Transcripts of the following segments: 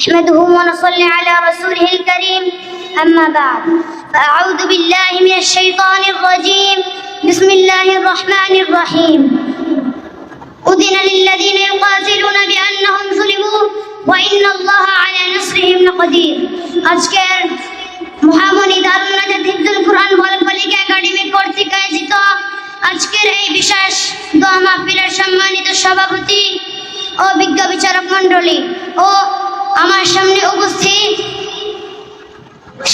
نحمده ونصلي على رسوله الكريم أما بعد فأعوذ بالله من الشيطان الرجيم بسم الله الرحمن الرحيم أذن للذين يقاتلون بأنهم ظلموا وإن الله على نصرهم لقدير আজকের মহামণি দারুল নাজাত হিফজুল কোরআন বালবালিকা একাডেমি কর্তৃক আয়োজিত আজকের এই বিশেষ দোয়া মাহফিলের সম্মানিত সভাপতি ও বিজ্ঞ বিচারক মণ্ডলী ও আমার সামনে উপস্থিত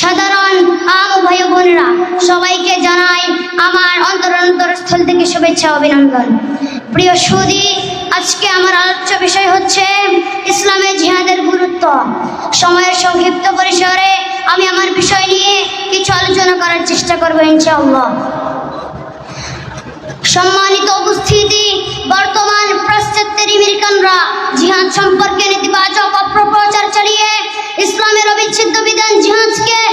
সাধারণ আম ভাই বোনেরা, সবাইকে জানাই আমার অন্তর অন্তরস্থল থেকে শুভেচ্ছা, অভিনন্দন। প্রিয় সুদী আজকে আমার আলোচ্য বিষয় হচ্ছে ইসলামের জিহাদের গুরুত্ব। সময়ের সংক্ষিপ্ত পরিসরে আমি আমার বিষয় নিয়ে কিছু আলোচনা করার চেষ্টা করব, ইনশাআল্লাহ। সম্মানিত উপস্থিতি, বর্তমান পাশ্চাত্যের আমেরিকানরা জিহাদ সম্পর্কে নেতিবাচক চালিয়ে অবিচ্ছেদ্য বিধান জিহাদকে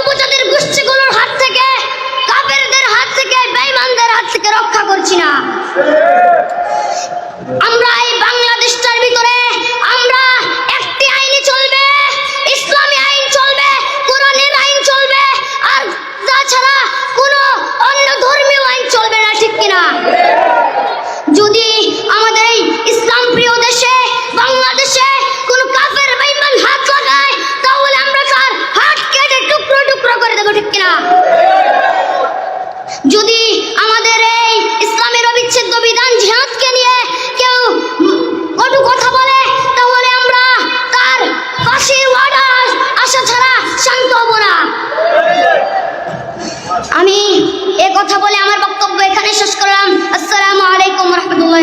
উপজাতির গোষ্ঠীগুলোর হাত থেকে কাফেরদের হাত থেকে বেঈমানদের হাত থেকে রক্ষা করছি না। আমরা এ কথা বলে আমার বক্তব্য এখানে শেষ করলাম। আসসালামু আলাইকুম রহমতুল্লাহ